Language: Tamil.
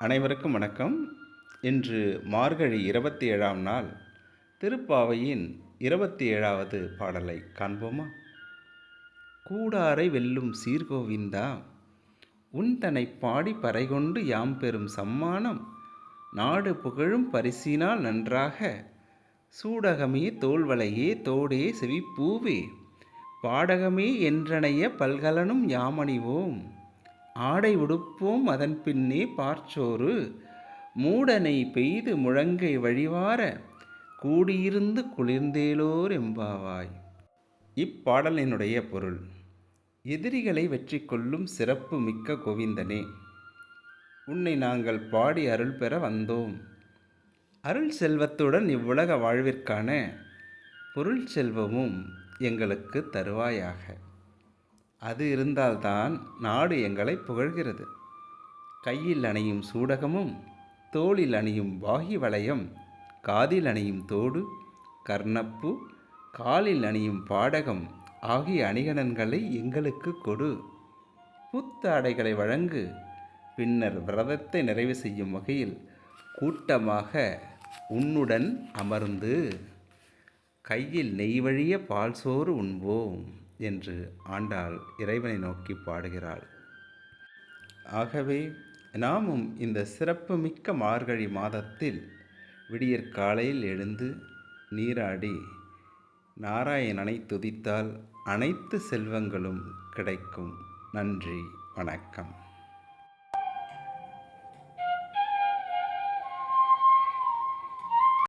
அனைவருக்கும் வணக்கம். இன்று மார்கழி இருபத்தி ஏழாம் நாள். திருப்பாவையின் இருபத்தி ஏழாவது பாடலை காண்போமா? கூடாரை வெல்லும் சீர்கோவிந்தா உன் தன்னை பாடி பறைகொண்டு யாம் பெறும் சம்மானம் நாடு புகழும் பரிசினால் நன்றாக சூடகமே தோல்வளையே தோடே செவிப்பூவே பாடகமே என்றனைய பல்கலனும் யாமணிவோம். ஆடை உடுப்போம் அதன் பின்னே பார்ச்சோறு. மூடனை பெய்து முழங்கை வழிவார கூடியிருந்து குளிர்ந்தேலோர் எம்பாவாய். இப்பாடலினுடைய பொருள். எதிரிகளை வெற்றி கொள்ளும் சிறப்பு மிக்க கோவிந்தனே. உன்னை நாங்கள் பாடி அருள் பெற வந்தோம். அருள் செல்வத்துடன் இவ்வுலக வாழ்விற்கான பொருள் செல்வமும் எங்களுக்கு தருவாயாக. அது இருந்தால்தான் நாடு எங்களை புகழ்கிறது. கையில் அணியும் சூடகமும் தோளில் அணியும் வாகி வளையம் காதில் அணியும் தோடு கர்ணப்பு காலில் அணியும் பாடகம் ஆகிய அணிகலன்களை எங்களுக்கு கொடு. புத்தாடைகளை வழங்கு. பின்னர் விரதத்தை நிறைவு செய்யும் வகையில் கூட்டமாக உன்னுடன் அமர்ந்து கையில் நெய் வழிய பால் சோறு உண்போம். என்று ஆண்டாள் இறைவனை நோக்கி பாடுகிறாள். ஆகவே நாமும் இந்த சிறப்புமிக்க மார்கழி மாதத்தில் விடியற் காலையில் எழுந்து நீராடி நாராயணனை துதித்தால் அனைத்து செல்வங்களும் கிடைக்கும். நன்றி வணக்கம்.